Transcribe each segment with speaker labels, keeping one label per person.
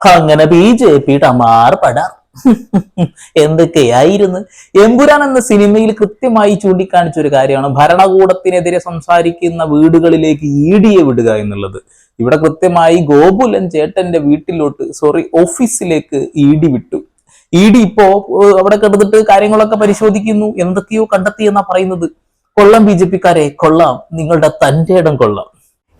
Speaker 1: അങ്ങനെ B J P Tamaar Padaar എന്തൊക്കെയായിരുന്നു? എമ്പുരാൻ എന്ന സിനിമയിൽ കൃത്യമായി ചൂണ്ടിക്കാണിച്ച ഒരു കാര്യമാണ്. ഭരണകൂടത്തിനെതിരെ സംസാരിക്കുന്ന വീടുകളിലേക്ക് ഈടിയെ വിടുക എന്നുള്ളത്. ഇവിടെ കൃത്യമായി ഗോകുലൻ ചേട്ടന്റെ വീട്ടിലോട്ട് സോറി ഓഫീസിലേക്ക് ഈടി വിട്ടു. ഇഡി ഇപ്പോ അവിടെ കിടന്നിട്ട് കാര്യങ്ങളൊക്കെ പരിശോധിക്കുന്നു. എന്തൊക്കെയോ കണ്ടെത്തി എന്നാ പറയുന്നത്. കൊള്ളം ബി ജെ പിക്കാരെ കൊള്ളാം. നിങ്ങളുടെ തന്റെ ഇടം കൊള്ളാം.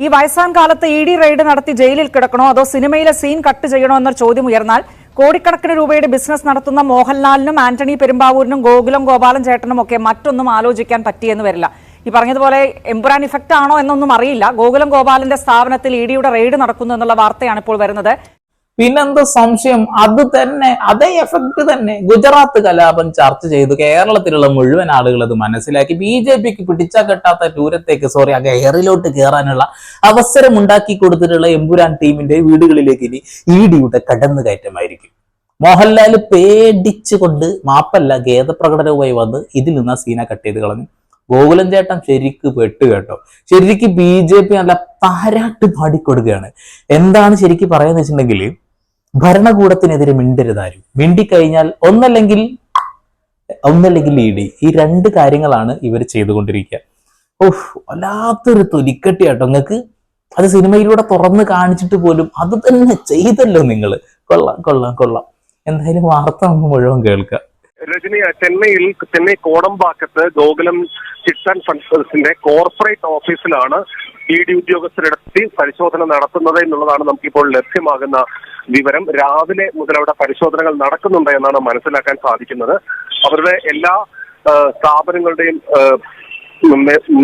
Speaker 2: ഈ വയസ്സാം കാലത്ത് ഇ ഡി റെയ്ഡ് നടത്തി ജയിലിൽ കിടക്കണോ? അതോ സിനിമയിലെ സീൻ കട്ട് ചെയ്യണോ എന്നൊരു ചോദ്യം ഉയർന്നാൽ കോടിക്കണക്കിന് രൂപയുടെ ബിസിനസ് നടത്തുന്ന മോഹൻലാലിനും ആന്റണി പെരുമ്പാവൂരിനും ഗോകുലം ഗോപാലൻ ചേട്ടനും ഒക്കെ മറ്റൊന്നും ആലോചിക്കാൻ പറ്റിയെന്ന് വരില്ല. ഈ പറഞ്ഞതുപോലെ എംപുരാൻ ഇഫക്റ്റ് ആണോ എന്നൊന്നും അറിയില്ല. ഗോകുലം ഗോപാലിന്റെ സ്ഥാപനത്തിൽ ഇ ഡിയുടെ റെയ്ഡ് നടക്കുന്നു എന്നുള്ള വാർത്തയാണ് ഇപ്പോൾ വരുന്നത്.
Speaker 1: പിന്നെന്താ സംശയം? അത് തന്നെ അതേ എഫക്ട് തന്നെ ഗുജറാത്ത് കലാപം ചർച്ച ചെയ്തു. കേരളത്തിലുള്ള മുഴുവൻ ആളുകൾ അത് മനസ്സിലാക്കി. ബി ജെ പിക്ക് പിടിച്ചാൽ കെട്ടാത്ത ദൂരത്തേക്ക് സോറി ആ എയറിലോട്ട് കയറാനുള്ള അവസരം ഉണ്ടാക്കി കൊടുത്തിട്ടുള്ള എമ്പുരാൻ ടീമിന്റെ വീടുകളിലേക്ക് ഇനി ഇ ഡിയുടെ കടന്നുകയറ്റമായിരിക്കും. മോഹൻലാൽ പേടിച്ചുകൊണ്ട് മാപ്പല്ല ഖേദപ്രകടനവുമായി വന്ന് ഇതിൽ നിന്ന് സീന കട്ട് ചെയ്ത് കളഞ്ഞു. ഗോകുലൻ ചേട്ടൻ ശരിക്ക് പെട്ട് കേട്ടോ. ശരിക്ക് ബി ജെ പി നല്ല താരാട്ട് പാടിക്കൊടുക്കുകയാണ്. എന്താണ് ശരിക്ക് പറയാന്ന് വെച്ചിട്ടുണ്ടെങ്കിൽ ഭരണകൂടത്തിനെതിരെ മിണ്ടരുതാരും മിണ്ടിക്കഴിഞ്ഞാൽ ഒന്നല്ലെങ്കിൽ ഒന്നല്ലെങ്കിൽ ലീഡ് ഈ രണ്ട് കാര്യങ്ങളാണ് ഇവർ ചെയ്തുകൊണ്ടിരിക്കുക. ഓഹ് വല്ലാത്തൊരു തൊലിക്കട്ടി കേട്ടോ നിങ്ങൾക്ക് അത് സിനിമയിലൂടെ തുറന്ന് കാണിച്ചിട്ട് പോലും അത് തന്നെ ചെയ്തല്ലോ നിങ്ങൾ കൊള്ളാം കൊള്ളാം കൊള്ളാം. എന്തായാലും വാർത്ത ഒന്ന് മുഴുവൻ കേൾക്കുക
Speaker 3: രജനി ചെന്നൈയിൽ ചെന്നൈ കോടമ്പാക്കത്ത് ഗോകുലം ചിറ്റ്സ് ആൻഡ് ഫണ്ട്സിന്റെ കോർപ്പറേറ്റ് ഓഫീസിലാണ് ഇ ഡി ഉദ്യോഗസ്ഥരെടുത്തി പരിശോധന നടത്തുന്നത് എന്നുള്ളതാണ് നമുക്കിപ്പോൾ ലഭ്യമാകുന്ന വിവരം. രാവിലെ മുതൽ അവിടെ പരിശോധനകൾ നടക്കുന്നുണ്ട് എന്നാണ് മനസ്സിലാക്കാൻ സാധിക്കുന്നത്. അവരുടെ എല്ലാ സ്ഥാപനങ്ങളുടെയും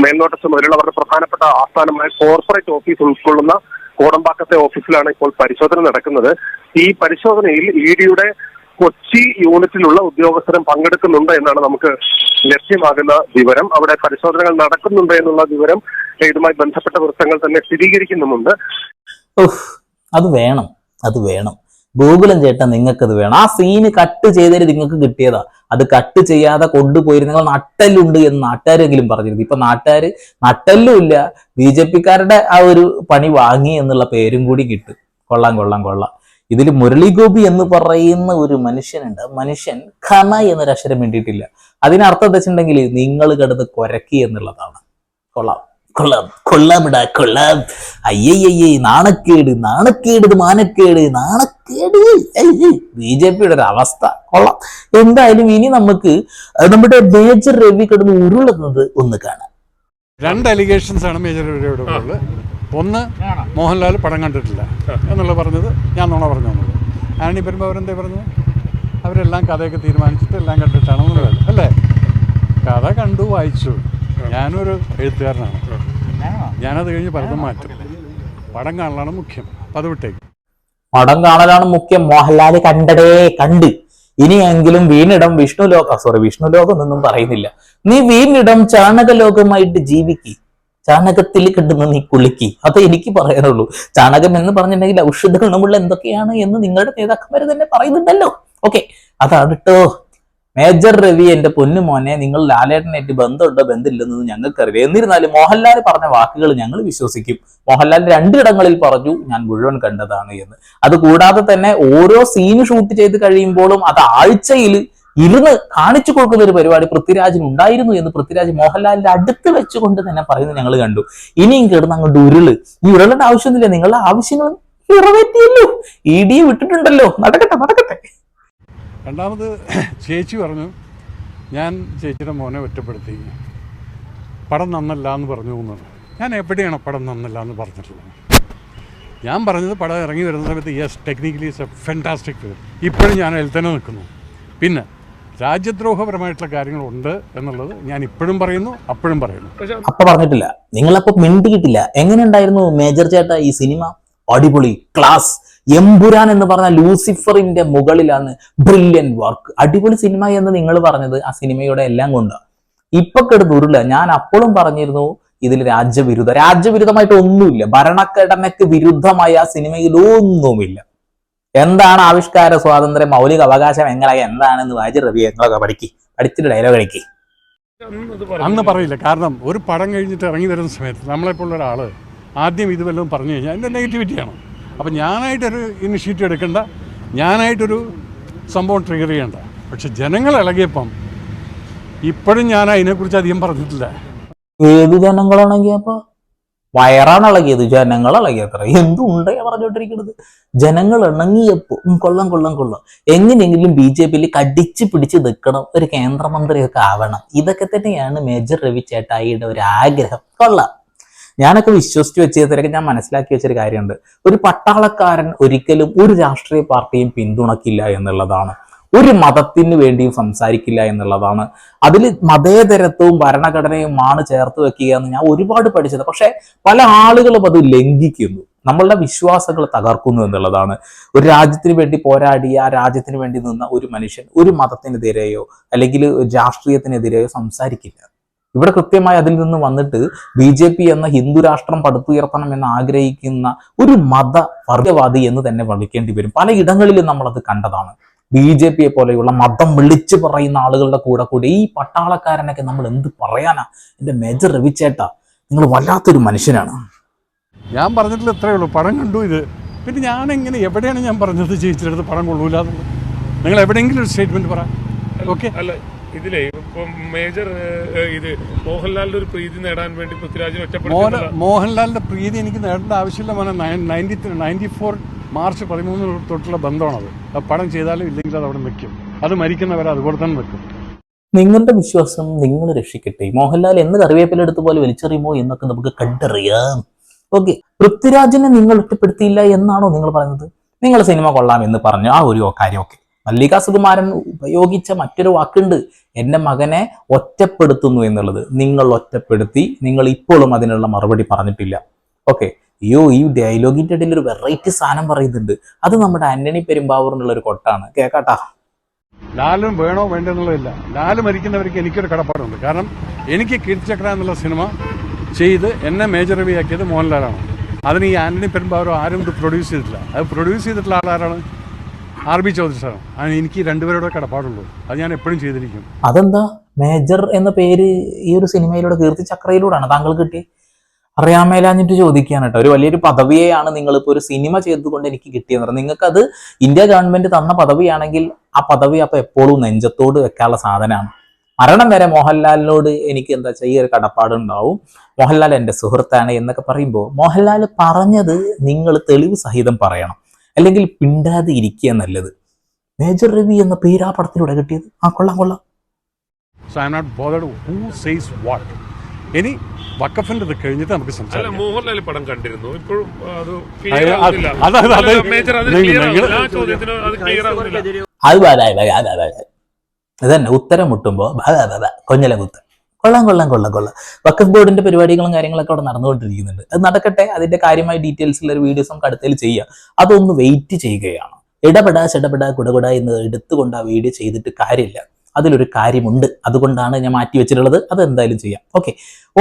Speaker 3: മേൽനോട്ട ചുമതലയുള്ള അവരുടെ പ്രധാനപ്പെട്ട ആസ്ഥാനമായ കോർപ്പറേറ്റ് ഓഫീസ് ഉൾക്കൊള്ളുന്ന കോടമ്പാക്കത്തെ ഓഫീസിലാണ് ഇപ്പോൾ പരിശോധന നടക്കുന്നത്. ഈ പരിശോധനയിൽ ഇ ഡിയുടെ കൊച്ചി യൂണിറ്റിലുള്ള ഉദ്യോഗസ്ഥരും പങ്കെടുക്കുന്നുണ്ട് എന്നാണ് നമുക്ക് ലഭ്യമാകുന്ന വിവരം. അവിടെ പരിശോധനകൾ നടക്കുന്നുണ്ട് എന്നുള്ള വിവരം ഇതുമായി ബന്ധപ്പെട്ട വൃത്തങ്ങൾ തന്നെ സ്ഥിരീകരിക്കുന്നുമുണ്ട്.
Speaker 1: അത് വേണം അത് വേണം. ഗോകുലം ചേട്ടൻ നിങ്ങൾക്കത് വേണം. ആ സീന് കട്ട് ചെയ്തതിന് നിങ്ങൾക്ക് കിട്ടിയതാ. അത് കട്ട് ചെയ്യാതെ കൊണ്ടുപോയിരുന്നെങ്കിൽ നട്ടല്ലുണ്ട് എന്ന് നാട്ടുകാരെങ്കിലും പറഞ്ഞിരുന്നു. ഇപ്പൊ നാട്ടുകാർ നട്ടല്ലും ഇല്ല. ബി ജെ പിക്കാരുടെ ആ ഒരു പണി വാങ്ങി എന്നുള്ള പേരും കൂടി കിട്ടും. കൊള്ളാം കൊള്ളാം കൊള്ളാം. ഇതിൽ മുരളി ഗോപി എന്ന് പറയുന്ന ഒരു മനുഷ്യനുണ്ട്. മനുഷ്യൻ ഖന എന്നൊരു അക്ഷരം വേണ്ടിയിട്ടില്ല. അതിനർത്ഥം എന്താ വെച്ചിട്ടുണ്ടെങ്കിൽ നിങ്ങൾ കിടന്ന് കൊരക്കി എന്നുള്ളതാണ്. കൊള്ളാം. കൊള്ളാം. കൊള്ളാമിടാ. കൊള്ളാം. അയ്യയ്യേ നാണക്കേട്. നാണക്കേട് മാനക്കേട്. നാണക്കേട്. ബി ജെ പിയുടെ ഒരു അവസ്ഥ. കൊള്ളാം. എന്തായാലും ഇനി നമുക്ക് നമ്മുടെ മേജർ രവി കിടന്ന് ഉരുളുന്നത് ഒന്ന് കാണാം.
Speaker 4: രണ്ട് അലിഗേഷൻസ് ആണ് മേജർ രവിയുടെ ഒന്ന് മോഹൻലാൽ പടം കണ്ടിട്ടില്ല. എന്നുള്ള പറഞ്ഞത് ഞാൻ നുണ പറഞ്ഞു തന്നത് ആണി വരുമ്പോൾ അവരെന്തേ പറഞ്ഞു? അവരെല്ലാം കഥയൊക്കെ തീരുമാനിച്ചിട്ട് എല്ലാം കണ്ടിട്ടാണ് എന്നുള്ളത്. അല്ലേ? കഥ കണ്ടു വായിച്ചു. ഞാനൊരു എഴുത്തുകാരനാണ്. ഞാനത് കഴിഞ്ഞ് പലതും മാറ്റും. പടം കാണലാണ് മുഖ്യം. അത് വിട്ടേക്ക്.
Speaker 1: പടം കാണലാണ് മുഖ്യം. മോഹൻലാൽ കണ്ടടേ കണ്ട്. ഇനിയെങ്കിലും വീണിടം വിഷ്ണു ലോക സോറി വിഷ്ണു ലോകം എന്നൊന്നും പറയുന്നില്ല. നീ വീണിടം ചാണക ലോകമായിട്ട് ജീവിക്കി. ചാണകത്തിൽ കിട്ടുന്ന നീ കുളിക്ക്. അത് എനിക്ക് പറയാനുള്ളൂ. ചാണകം എന്ന് പറഞ്ഞിട്ടുണ്ടെങ്കിൽ ഔഷധ ഗുണമുള്ള എന്തൊക്കെയാണ് എന്ന് നിങ്ങളുടെ നേതാക്കന്മാർ തന്നെ പറയുന്നുണ്ടല്ലോ. ഓക്കെ അതാണ് കേട്ടോ മേജർ രവി എന്റെ പൊന്നു മോനെ നിങ്ങൾ ലാലേട്ടനായിട്ട് ബന്ധമുണ്ടോ? ബന്ധമില്ലെന്ന് ഞങ്ങൾക്കറിയാം എന്നിരുന്നാലും മോഹൻലാൽ പറഞ്ഞ വാക്കുകൾ ഞങ്ങൾ വിശ്വസിക്കും. മോഹൻലാൽ രണ്ടിടങ്ങളിൽ പറഞ്ഞു ഞാൻ മുഴുവൻ കണ്ടതാണ് എന്ന്. അതുകൂടാതെ തന്നെ ഓരോ സീൻ ഷൂട്ട് ചെയ്ത് കഴിയുമ്പോഴും അത് ആഴ്ചയിൽ ഇരുന്ന് കാണിച്ചു കൊടുക്കുന്ന ഒരു പരിപാടി പൃഥ്വിരാജിന് ഉണ്ടായിരുന്നു എന്ന് പൃഥ്വിരാജ് മോഹൻലാലിന്റെ അടുത്ത് വെച്ചുകൊണ്ട് തന്നെ പറയുന്നത് ഞങ്ങൾ കണ്ടു. ഇനിയും കിടന്ന് അങ്ങോട്ട് ഉരുൾ. ഈ ഉരുളിന്റെ ആവശ്യമൊന്നുമില്ല നിങ്ങളുടെ ആവശ്യങ്ങൾ നിറവേറ്റിയല്ലോ. E D വിട്ടിട്ടുണ്ടല്ലോ. നടക്കട്ടെ നടക്കട്ടെ.
Speaker 4: രണ്ടാമത് ചേച്ചി പറഞ്ഞു ഞാൻ ചേച്ചിയുടെ മോനെ ഒറ്റപ്പെടുത്തി. പടം നന്നല്ല എന്ന് പറഞ്ഞു എന്നത് ഞാൻ എവിടെയാണ് പടം നന്നല്ല എന്ന് പറഞ്ഞിട്ടുള്ളത്? ഞാൻ പറഞ്ഞത് പടം ഇറങ്ങി വരുന്ന സമയത്ത് yes technically is a fantastic film ഇപ്പോഴും ഞാൻ അതിൽ തന്നെ നിൽക്കുന്നു. പിന്നെ രാജ്യദ്രോഹപരമായിട്ടുള്ള കാര്യങ്ങളുണ്ട് എന്നുള്ളത് ഞാൻ ഇപ്പോഴും പറയുന്നു അപ്പോഴും പറയുന്നു.
Speaker 1: അപ്പൊ പറഞ്ഞിട്ടില്ല. നിങ്ങളപ്പോ മിണ്ടിയിട്ടില്ല. എങ്ങനെ ഉണ്ടായിരുന്നു മേജർ ചേട്ടാ ഈ സിനിമ? അടിപൊളി ക്ലാസ് എമ്പുരാൻ എന്ന് പറഞ്ഞ ലൂസിഫറിന്റെ മുകളിലാണ് ബ്രില്യൻ വർക്ക് അടിപൊളി സിനിമ എന്ന് നിങ്ങൾ പറഞ്ഞത് ആ സിനിമയുടെ എല്ലാം കൊണ്ട്. ഇപ്പൊ കെടുതുരുള്ള ഞാൻ അപ്പോഴും പറഞ്ഞിരുന്നു ഇതിൽ രാജ്യവിരുദ്ധ. രാജ്യവിരുദ്ധമായിട്ട് ഒന്നുമില്ല ഭരണഘടനയ്ക്ക് വിരുദ്ധമായ ആ സിനിമയിൽ ഒന്നുമില്ല. എന്താണ് ആവിഷ്കാര സ്വാതന്ത്ര്യം മൗലിക അവകാശം എങ്ങനെ എന്താണെന്ന് വായിച്ച് റവി ഞങ്ങളൊക്കെ പഠിക്കി. പഠിച്ചിട്ട് ഡയലോഗ് അടിക്കി
Speaker 4: അന്ന് പറയില്ല. കാരണം ഒരു പടം കഴിഞ്ഞിട്ട് ഇറങ്ങി തരുന്ന സമയത്ത് നമ്മളെപ്പോലുള്ള ഒരാൾ ആദ്യം ഇത് വല്ലതും പറഞ്ഞു കഴിഞ്ഞാൽ അതിന്റെ നെഗറ്റിവിറ്റിയാണ് അപ്പം ഞാനായിട്ടൊരു ഇനിഷ്യേറ്റീവ് എടുക്കേണ്ട. ഞാനായിട്ടൊരു സംഭവം ട്രിഗർ ചെയ്യേണ്ട. പക്ഷെ ജനങ്ങൾ ഇളകിയപ്പം ഇപ്പോഴും ഞാൻ അതിനെക്കുറിച്ച് അധികം പറഞ്ഞിട്ടില്ല.
Speaker 1: ഏത് ജനങ്ങളാണെങ്കിൽ അപ്പൊ വയറാണ് ഇളകിയത് ജനങ്ങൾ ഇളകിയത്ര എന്തുണ്ട് പറഞ്ഞോണ്ടിരിക്കുന്നത് ജനങ്ങൾ ഇണങ്ങിയപ്പോ കൊള്ളം കൊള്ളം കൊള്ളാം കൊള്ളാം. എങ്ങനെയെങ്കിലും ബി ജെ പിയിൽ കടിച്ചു പിടിച്ച് നിൽക്കണം ഒരു കേന്ദ്രമന്ത്രിയൊക്കെ ആവണം. ഇതൊക്കെ തന്നെയാണ് മേജർ രവി ചേട്ടായിയുടെ ഒരു ആഗ്രഹം. കൊള്ളാം. ഞാനൊക്കെ വിശ്വസിച്ച് വെച്ചതിലൊക്കെ ഞാൻ മനസ്സിലാക്കി വെച്ചൊരു കാര്യമുണ്ട്. ഒരു പട്ടാളക്കാരൻ ഒരിക്കലും ഒരു രാഷ്ട്രീയ പാർട്ടിയും പിന്തുണക്കില്ല എന്നുള്ളതാണ്. ഒരു മതത്തിന് വേണ്ടിയും സംസാരിക്കില്ല എന്നുള്ളതാണ്. അതിൽ മതേതരത്വവും ഭരണഘടനയുമാണ് ചേർത്ത് വെക്കുക എന്ന് ഞാൻ ഒരുപാട് പഠിച്ചത്. പക്ഷെ പല ആളുകളും അത് ലംഘിക്കുന്നു. നമ്മളുടെ വിശ്വാസങ്ങൾ തകർക്കുന്നു എന്നുള്ളതാണ്. ഒരു രാജ്യത്തിന് വേണ്ടി പോരാടി ആ രാജ്യത്തിന് വേണ്ടി നിന്ന ഒരു മനുഷ്യൻ ഒരു മതത്തിനെതിരെയോ അല്ലെങ്കിൽ രാഷ്ട്രീയത്തിനെതിരെയോ സംസാരിക്കില്ല. ഇവിടെ കൃത്യമായി അതിൽ നിന്ന് വന്നിട്ട് ബി ജെ പി എന്ന ഹിന്ദു രാഷ്ട്രം പടുത്തുയർത്തണം എന്ന് ആഗ്രഹിക്കുന്ന ഒരു മത വർഗവാദി എന്ന് തന്നെ വിളിക്കേണ്ടി വരും. പലയിടങ്ങളിലും നമ്മളത് കണ്ടതാണ്. ബി ജെ പിയെ പോലെയുള്ള മതം വിളിച്ചു പറയുന്ന ആളുകളുടെ കൂടെ കൂടി ഈ പട്ടാളക്കാരനൊക്കെ നമ്മൾ എന്ത് പറയാനാ? എന്റെ മേജർ രവിച്ചേട്ട നിങ്ങൾ വല്ലാത്തൊരു മനുഷ്യനാണ്.
Speaker 4: ഞാൻ പറഞ്ഞിട്ടില്ല ഇത്രയേ ഉള്ളൂ. പടം കണ്ടു ഇത്. പിന്നെ ഞാൻ എങ്ങനെ എവിടെയാണ് ഞാൻ പറഞ്ഞത് ചേച്ചിയുടെ പടം കൊള്ളൂല നിങ്ങൾ എവിടെയെങ്കിലും ഒരു സ്റ്റേറ്റ്മെന്റ് പറ. ഓക്കെ
Speaker 5: അല്ല ഇതിലേ ഇപ്പം മേജർ ഇത് മോഹൻലാലിന്റെ ഒരു പ്രീതി നേടാൻ വേണ്ടി പൃഥ്വിരാജിനെ
Speaker 4: മോഹൻ
Speaker 5: ഒറ്റപ്പെടുത്തി
Speaker 4: മോഹൻലാലിന്റെ പ്രീതി എനിക്ക് നേടേണ്ട ആവശ്യമില്ല മോനെ. നയന്റി നയന്റി ഫോർ മാർച്ച് പതിമൂന്ന് തൊട്ടുള്ള ബന്ധമാണത്. ആ പണം ചെയ്താലും ഇല്ലെങ്കിൽ അത് അവിടെ നിൽക്കും. അത് മരിക്കുന്നവരെ അതുപോലെ തന്നെ നിൽക്കും.
Speaker 1: നിങ്ങളുടെ വിശ്വാസം നിങ്ങൾ രക്ഷിക്കട്ടെ. മോഹൻലാൽ എന്ന് കറിവേപ്പില എടുത്ത് പോലെ വലിച്ചെറിയുമോ എന്നൊക്കെ നമുക്ക് കണ്ടറിയാം. ഓക്കെ. പൃഥ്വിരാജിനെ നിങ്ങൾ ഒറ്റപ്പെടുത്തിയില്ല എന്നാണോ നിങ്ങൾ പറയുന്നത്? നിങ്ങൾ സിനിമ കൊള്ളാം എന്ന് പറഞ്ഞു ആ ഒരു കാര്യം. ഓക്കെ. മല്ലിക സുകുമാരൻ ഉപയോഗിച്ച മറ്റൊരു വാക്കുണ്ട്. എന്റെ മകനെ ഒറ്റപ്പെടുത്തുന്നു എന്നുള്ളത്. നിങ്ങൾ ഒറ്റപ്പെടുത്തി നിങ്ങൾ ഇപ്പോഴും അതിനുള്ള മറുപടി പറഞ്ഞിട്ടില്ല. ഓക്കെ. അയ്യോ ഈ ഡയലോഗിന്റെ ഇടയിൽ ഒരു വെറൈറ്റി സാധനം പറയുന്നുണ്ട്. അത് നമ്മുടെ ആന്റണി പെരുമ്പാവൂറിനുള്ള ഒരു കൊട്ടാണ്. കേക്കാട്ടാ.
Speaker 4: ലാലും വേണോ വേണ്ടെന്നുള്ളതില്ല. ലാൽ മരിക്കുന്നവർക്ക് എനിക്കൊരു കടപ്പാടുണ്ട്. കാരണം എനിക്ക് കീർത്തിചക്ര എന്നുള്ള സിനിമ ചെയ്ത് എന്നെ മേജർ രവിയാക്കിയത് മോഹൻലാലാണ്. അതിന് ഈ ആന്റണി പെരുമ്പാവൂരോ ആരും ഇത് പ്രൊഡ്യൂസ് ചെയ്തിട്ടില്ല. അത് പ്രൊഡ്യൂസ് ചെയ്തിട്ടുള്ള ആളാരാണ്? ആർ ബി ചൗധരി സാറും. അതിന് എനിക്ക് രണ്ടുപേരോടെ രണ്ടുപേരുടെ കടപ്പാടുള്ളൂ. അത് ഞാൻ എപ്പോഴും ചെയ്തിരിക്കും.
Speaker 1: അതെന്താ? മേജർ എന്ന പേര് ഈ ഒരു സിനിമയിലൂടെ കീർത്തി ചക്രയിലൂടെയാണ് താങ്കൾ കിട്ടി അറിയാൻ മേലാഞ്ഞിട്ട് ചോദിക്കുകയാണ് കേട്ടോ. ഒരു വലിയൊരു പദവിയെയാണ് നിങ്ങൾ ഇപ്പോൾ ഒരു സിനിമ ചെയ്തുകൊണ്ട് എനിക്ക് കിട്ടിയെന്ന് നിങ്ങൾക്ക് അത് ഇന്ത്യ ഗവൺമെന്റ് തന്ന പദവിയാണെങ്കിൽ ആ പദവി അപ്പൊ എപ്പോഴും നെഞ്ചത്തോട് വെക്കാനുള്ള സാധനമാണ്. മരണം വരെ മോഹൻലാലിനോട് എനിക്ക് എന്താ ഈ ഒരു കടപ്പാടുണ്ടാവും. മോഹൻലാൽ എന്റെ സുഹൃത്താണ് എന്നൊക്കെ പറയുമ്പോൾ മോഹൻലാൽ പറഞ്ഞത് നിങ്ങൾ തെളിവ് സഹിതം പറയണം. അല്ലെങ്കിൽ പിണ്ടാതെ ഇരിക്കുക നല്ലത്. മേജർ രവി എന്ന പേര് ആ പടത്തിലൂടെ കിട്ടിയത്. ആ കൊള്ളാം കൊള്ളാം.
Speaker 4: So I not bothered who says what ഇനി വക്കഫിന്റെ ഇത് കഴിഞ്ഞിട്ട് നമുക്ക്
Speaker 5: അല്ല
Speaker 4: സംസാരിക്കാം.
Speaker 5: മോഹൻലാൽ പടം കണ്ടിരുന്നു. ഇപ്പോഴും
Speaker 1: അതന്നെ ഉത്തരം മുട്ടുമ്പോ കൊഞ്ഞല കുത്ത് കൊള്ളാം കൊള്ളാം കൊള്ളാം കൊള്ളാം. വക്കഫ് ബോർഡിന്റെ പരിപാടികളും കാര്യങ്ങളൊക്കെ അവിടെ നടന്നുകൊണ്ടിരിക്കുന്നുണ്ട്. അത് നടക്കട്ടെ അതിന്റെ കാര്യമായ ഉള്ള ഒരു വീഡിയോസ് നമുക്ക് അടുത്തതിൽ ചെയ്യാം. അതൊന്ന് വെയിറ്റ് ചെയ്യുകയാണ്. ഇടപെടാ ചെടപെടാ കുടകുട എന്ന് എടുത്തുകൊണ്ട് ആ വീഡിയോ ചെയ്തിട്ട് കാര്യമില്ല. അതിലൊരു കാര്യമുണ്ട്. അതുകൊണ്ടാണ് ഞാൻ മാറ്റി വെച്ചിട്ടുള്ളത്. അത് എന്തായാലും ചെയ്യാം. ഓക്കെ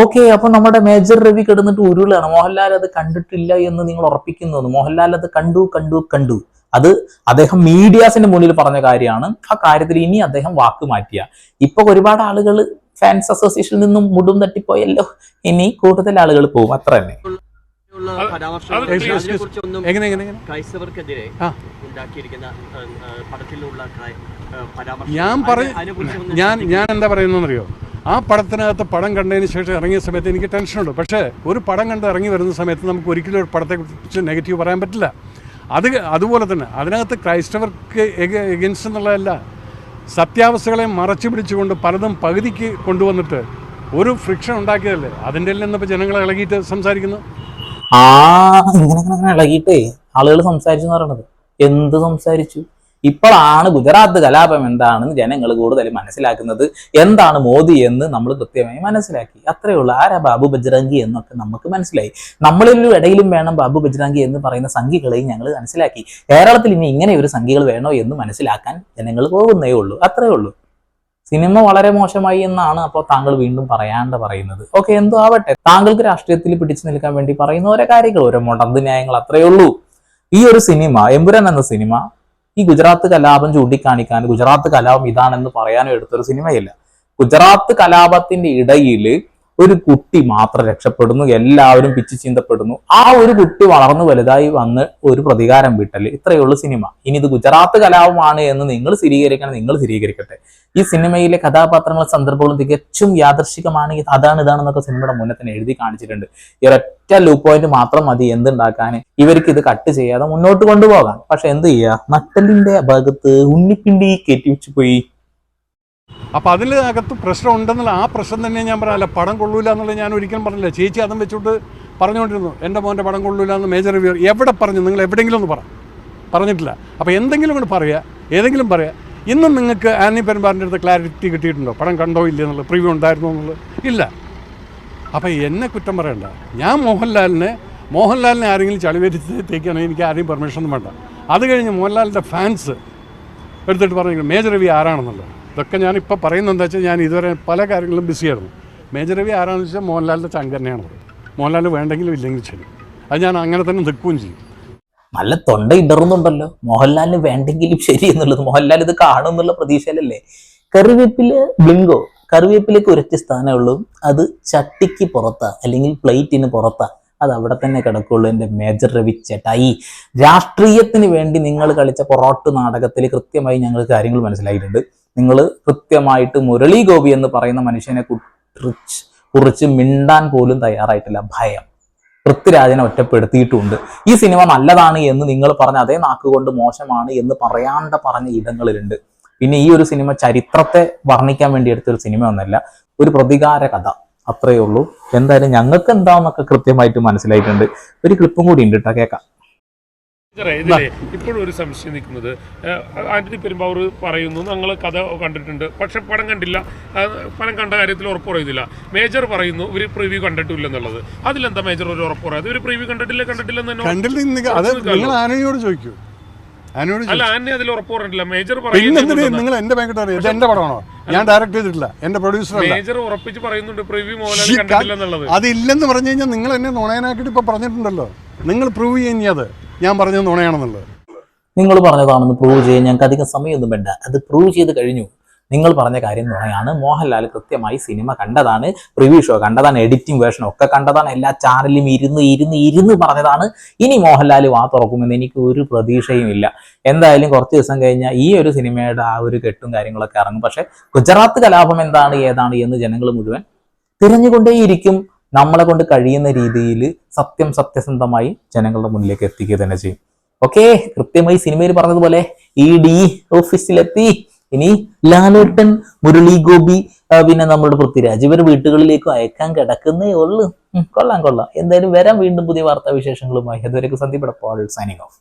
Speaker 1: ഓക്കെ അപ്പൊ നമ്മുടെ മേജർ രവി കിടന്നിട്ട് ഉരുളാണ്. മോഹൻലാൽ അത് കണ്ടിട്ടില്ല എന്ന് നിങ്ങൾ ഉറപ്പിക്കുന്നു മോഹൻലാൽ അത് കണ്ടു കണ്ടു കണ്ടു. അത് അദ്ദേഹം മീഡിയാസിന്റെ മുന്നിൽ പറഞ്ഞ കാര്യമാണ്. ആ കാര്യത്തിൽ ഇനി അദ്ദേഹം വാക്ക് മാറ്റിയ. ഇപ്പൊ ഒരുപാട് ആളുകൾ ഫാൻസ് അസോസിയേഷനിൽ നിന്നും മുടും തട്ടിപ്പോയല്ലോ. ഇനി കൂടുതൽ ആളുകൾ പോകും അത്ര തന്നെ.
Speaker 6: ക്രൈസ്തവർക്കെതിരെ പടത്തിലുള്ള
Speaker 4: ഞാൻ പറയും ഞാൻ ഞാൻ എന്താ പറയുന്നതെന്നറിയോ? ആ പടത്തിനകത്ത് പടം കണ്ടതിന് ശേഷം ഇറങ്ങിയ സമയത്ത് എനിക്ക് ടെൻഷനുണ്ട്. പക്ഷേ ഒരു പടം കണ്ട് ഇറങ്ങി വരുന്ന സമയത്ത് നമുക്ക് ഒരിക്കലും ഒരു പടത്തെക്കുറിച്ച് നെഗറ്റീവ് പറയാൻ പറ്റില്ല. അത് അതുപോലെ തന്നെ അതിനകത്ത് ക്രൈസ്തവർക്ക് എഗൻസ്റ്റ് എന്നുള്ളതല്ല സത്യാവസ്ഥകളെ മറച്ചു പിടിച്ചുകൊണ്ട് പലതും പകുതിക്ക് കൊണ്ടുവന്നിട്ട് ഒരു ഫ്രിക്ഷൻ ഉണ്ടാക്കിയതല്ലേ? അതിന്റെ എല്ലാം ഇന്നിപ്പോൾ ജനങ്ങളെ ഇളകിയിട്ട് സംസാരിക്കുന്നു.
Speaker 1: ആ ഇങ്ങനെ ഇളകിയിട്ടേ ആളുകൾ സംസാരിച്ചു എന്ന് പറയണത് എന്ത് സംസാരിച്ചു? ഇപ്പോഴാണ് ഗുജറാത്ത് കലാപം എന്താണെന്ന് ജനങ്ങൾ കൂടുതൽ മനസ്സിലാക്കുന്നത്. എന്താണ് മോദി എന്ന് നമ്മൾ കൃത്യമായി മനസ്സിലാക്കി. അത്രയേ ഉള്ളൂ. ആരാ ബാബു ബജ്രംഗി എന്നൊക്കെ നമുക്ക് മനസ്സിലായി. നമ്മളിലും ഇടയിലും വേണം ബാബു ബജ്രംഗി എന്ന് പറയുന്ന സംഖ്യകളെയും ഞങ്ങൾ മനസ്സിലാക്കി. കേരളത്തിൽ ഇനി ഇങ്ങനെ ഒരു സംഖ്യകൾ വേണോ എന്ന് മനസ്സിലാക്കാൻ ജനങ്ങൾ പോകുന്നേ ഉള്ളൂ. അത്രയേ ഉള്ളൂ. സിനിമ വളരെ മോശമായി എന്നാണ് അപ്പോൾ താങ്കൾ വീണ്ടും പറയാണ്ട് പറയുന്നത്. ഓക്കെ എന്തോ ആവട്ടെ. താങ്കൾക്ക് രാഷ്ട്രീയത്തിൽ പിടിച്ചു നിൽക്കാൻ വേണ്ടി പറയുന്ന ഓരോ കാര്യങ്ങൾ ഓരോ മുടന്ത് ന്യായങ്ങൾ അത്രയേ ഉള്ളൂ. ഈ ഒരു സിനിമ എമ്പുരാൻ എന്ന സിനിമ ഈ ഗുജറാത്ത് കലാപം ചൂണ്ടിക്കാണിക്കാൻ ഗുജറാത്ത് കലാപം ഇതാണെന്ന് പറയാനും എടുത്തൊരു സിനിമയല്ല. ഗുജറാത്ത് കലാപത്തിന്റെ ഇടയിൽ ഒരു കുട്ടി മാത്രം രക്ഷപ്പെടുന്നു എല്ലാവരും പിച്ചു ചീന്തപ്പെടുന്നു. ആ ഒരു കുട്ടി വളർന്നു വലുതായി വന്ന് ഒരു പ്രതികാരം വീട്ടൽ ഇത്രയേ ഉള്ളൂ സിനിമ. ഇനി ഇത് ഗുജറാത്ത് കലാപമാണ് എന്ന് നിങ്ങൾ സ്ഥിരീകരിക്കണം നിങ്ങൾ സ്ഥിരീകരിക്കട്ടെ. ഈ സിനിമയിലെ കഥാപാത്രങ്ങളും സന്ദർഭങ്ങളും തികച്ചും യാദർശികമാണ് അതാണ് ഇതാണെന്നൊക്കെ സിനിമയുടെ മുന്നേ തന്നെ എഴുതി കാണിച്ചിട്ടുണ്ട്. ഈ ലൂ പോയിന്റ് മാത്രം മതി എന്തുണ്ടാക്കാൻ. ഇവർക്ക് ഇത് കട്ട് ചെയ്യാതെ മുന്നോട്ട് കൊണ്ടുപോകാം പക്ഷെ എന്ത് ചെയ്യുക നട്ടലിന്റെ ഭാഗത്ത് ഉണ്ണിപ്പിണ്ടി കയറ്റി വെച്ച് പോയി
Speaker 4: അപ്പൊ അതിനകത്ത് പ്രശ്നം ഉണ്ടെന്നുള്ള ആ പ്രശ്നം തന്നെ ഞാൻ പറയാല്ല പടം കൊള്ളൂല എന്നുള്ളത് ഞാൻ ഒരിക്കലും പറഞ്ഞില്ല. ചേച്ചി അതും വെച്ചോണ്ട് പറഞ്ഞുകൊണ്ടിരുന്നു. എന്റെ മോന്റെ പടം കൊള്ളൂല എന്ന് മേജർ റിവ്യൂ എവിടെ പറഞ്ഞു? നിങ്ങൾ എവിടെയെങ്കിലും ഒന്ന് പറ. പറഞ്ഞിട്ടില്ല. അപ്പോൾ എന്തെങ്കിലും കൊണ്ട് പറയുക ഏതെങ്കിലും പറയുക ഇന്നും നിങ്ങൾക്ക് ആനി പെരുമ്പാറിന്റെ അടുത്ത് ക്ലാരിറ്റി കിട്ടിയിട്ടുണ്ടോ? പടം കണ്ടോ ഇല്ല എന്നുള്ളത് പ്രിവ്യൂ ഉണ്ടായിരുന്നോ എന്നുള്ളത്? ഇല്ല. അപ്പോൾ എന്നെ കുറ്റം പറയണ്ട. ഞാൻ മോഹൻലാലിനെ മോഹൻലാലിനെ ആരെങ്കിലും തേക്കുകയാണെങ്കിൽ എനിക്ക് ആരെയും പെർമിഷൻ വേണ്ട. അത് കഴിഞ്ഞ് മോഹൻലാലിന്റെ ഫാൻസ് എടുത്തിട്ട് പറഞ്ഞു മേജർ രവി ആരാണെന്നുള്ളത്? ഇതൊക്കെ ഞാൻ ഇപ്പോൾ പറയുന്നത് എന്താ വെച്ചാൽ ഞാൻ ഇതുവരെ പല കാര്യങ്ങളിലും ബിസിയായിരുന്നു മേജർ രവി ആരാണെന്ന് വെച്ചാൽ മോഹൻലാലിന്റെ ചങ്ക് തന്നെയാണ് മോഹൻലാൽ വേണ്ടെങ്കിലും ഇല്ലെങ്കിൽ ശരി. അത് ഞാൻ അങ്ങനെ തന്നെ നിൽക്കുകയും ചെയ്യും.
Speaker 1: നല്ല തൊണ്ട ഇടറുന്നുണ്ടല്ലോ. മോഹൻലാലിന് വേണ്ടെങ്കിലും ശരി എന്നുള്ളത്. മോഹൻലാൽ ഇത് കാണും എന്നുള്ള പ്രതീക്ഷയിലല്ലേ? കറിവേപ്പിൽ ബ്ലിങ്കോ. കറിവേപ്പിലേക്ക് ഒരൊറ്റ സ്ഥാനമേ ഉള്ളൂ. അത് ചട്ടിക്ക് പുറത്താ അല്ലെങ്കിൽ പ്ലേറ്റിന് പുറത്താ. അത് അവിടെ തന്നെ കിടക്കുള്ളൂ എന്റെ മേജർ രവി ചേട്ടായി. രാഷ്ട്രീയത്തിന് വേണ്ടി നിങ്ങൾ കളിച്ച പൊറോട്ട് നാടകത്തിൽ കൃത്യമായി ഞങ്ങൾ കാര്യങ്ങൾ മനസ്സിലായിട്ടുണ്ട്. നിങ്ങൾ കൃത്യമായിട്ട് മുരളി ഗോപി എന്ന് പറയുന്ന മനുഷ്യനെ കുറിച്ച് കുറിച്ച് മിണ്ടാൻ പോലും തയ്യാറായിട്ടില്ല. ഭയം. പൃഥ്വിരാജിനെ ഒറ്റപ്പെടുത്തിയിട്ടുണ്ട്. ഈ സിനിമ നല്ലതാണ് എന്ന് നിങ്ങൾ പറഞ്ഞ അതേ നാക്കുകൊണ്ട് മോശമാണ് എന്ന് പറയാണ്ട പറഞ്ഞ ഇടങ്ങളിലുണ്ട്. പിന്നെ ഈ ഒരു സിനിമ ചരിത്രത്തെ വർണിക്കാൻ വേണ്ടി എടുത്തൊരു സിനിമ ഒന്നല്ല ഒരു പ്രതികാര കഥ. അത്രയേ ഉള്ളൂ. എന്തായാലും ഞങ്ങൾക്ക് എന്താന്നൊക്കെ കൃത്യമായിട്ട് മനസ്സിലായിട്ടുണ്ട്. ഒരു ക്ലിപ്പും കൂടി ഉണ്ട് കേട്ടോ കേൾക്കാം
Speaker 5: ഇതിലെ ഇപ്പോഴും ഒരു സംശയം നിൽക്കുന്നത് ആന്റണി പെരുമ്പാവൂർ പറയുന്നു ഞങ്ങൾ കഥ കണ്ടിട്ടുണ്ട്. പക്ഷെ പടം കണ്ടില്ല. പടം കണ്ട കാര്യത്തിൽ ഉറപ്പ് പറയുന്നില്ല. മേജർ പറയുന്നു ഒരു പ്രിവ്യൂ കണ്ടിട്ടില്ല എന്നുള്ളത് അതിലെന്താ മേജർ ഒരു ഉറപ്പ് പറയാതെ ഒരു പ്രിവ്യൂ കണ്ടിട്ടില്ല കണ്ടിട്ടില്ലെന്ന് തന്നെ
Speaker 4: കണ്ടില്ല ഇന്ന് അത് നിങ്ങൾ ആനയോട് ചോദിക്കൂ.
Speaker 5: അല്ല ആന്റി അതിൽ ഉറപ്പ് പറഞ്ഞിട്ടില്ല. മേജർ
Speaker 4: പിന്നെ
Speaker 5: പറയുന്നു
Speaker 4: നിങ്ങൾ എന്റെ ബാങ്കിട്ട് അറിയാം ഇത് എന്റെ പടമാണോ ഞാൻ ഡയറക്റ്റ് ചെയ്തിട്ടില്ല. എന്റെ പ്രൊഡ്യൂസർ അല്ല.
Speaker 5: മേജർ ഉറപ്പിച്ച് പറയുന്നുണ്ട് പ്രിവ്യൂ മോഹൻലാൽ
Speaker 4: ഈ ക-
Speaker 5: കണ്ടിട്ടില്ല
Speaker 4: അതില്ലെന്ന് പറഞ്ഞു കഴിഞ്ഞാൽ നിങ്ങൾ എന്നെ നുണയനാക്കിയിട്ട് ഇപ്പൊ പറഞ്ഞിട്ടുണ്ടല്ലോ. നിങ്ങൾ പ്രൂവ് ചെയ്യുന്നത് ഞാൻ പറഞ്ഞത് നുണയാണെന്നുള്ളത്.
Speaker 1: നിങ്ങൾ പറഞ്ഞതാണെന്ന് പ്രൂവ് ചെയ്യാൻ ഞങ്ങൾക്ക് അധികം സമയമൊന്നും വേണ്ട. അത് പ്രൂവ് ചെയ്ത് കഴിഞ്ഞു. നിങ്ങൾ പറഞ്ഞ കാര്യം നുണയാണ് മോഹൻലാൽ കൃത്യമായി സിനിമ കണ്ടതാണ് റിവ്യൂ ഷോ കണ്ടതാണ് എഡിറ്റിംഗ് വേർഷൻ ഒക്കെ കണ്ടതാണ് എല്ലാ ചാനലിലും ഇരുന്ന് ഇരുന്ന് ഇരുന്ന് പറഞ്ഞതാണ്. ഇനി മോഹൻലാൽ വാ തുറക്കുമെന്ന് എനിക്ക് ഒരു പ്രതീക്ഷയും ഇല്ല. എന്തായാലും കുറച്ച് ദിവസം കഴിഞ്ഞാൽ ഈ ഒരു സിനിമയുടെ ആ ഒരു കെട്ടും കാര്യങ്ങളൊക്കെ ഇറങ്ങും. പക്ഷെ ഗുജറാത്ത് കലാപം എന്താണ് ഏതാണ് എന്ന് ജനങ്ങൾ മുഴുവൻ തിരഞ്ഞുകൊണ്ടേയിരിക്കും. നമ്മളെ കൊണ്ട് കഴിയുന്ന രീതിയിൽ സത്യം സത്യസന്ധമായി ജനങ്ങളുടെ മുന്നിലേക്ക് എത്തിക്കുക തന്നെ ചെയ്യും. ഓക്കെ കൃത്യമായി സിനിമയിൽ പറഞ്ഞതുപോലെ ഇ ഡി ഓഫീസിലെത്തി. ഇനി ലാലേട്ടൻ മുരളി ഗോപി പിന്നെ നമ്മുടെ പൃഥ്വിരാജ് ഇവർ വീട്ടുകളിലേക്കും അയക്കാൻ കിടക്കുന്നേ ഉള്ളൂ. കൊള്ളാം കൊള്ളാം. എന്തായാലും വരാം. വീണ്ടും പുതിയ വാർത്താ വിശേഷങ്ങളുമായി അതുവരെയൊക്കെ സന്ദീപ് സൈനിങ് ഓഫ്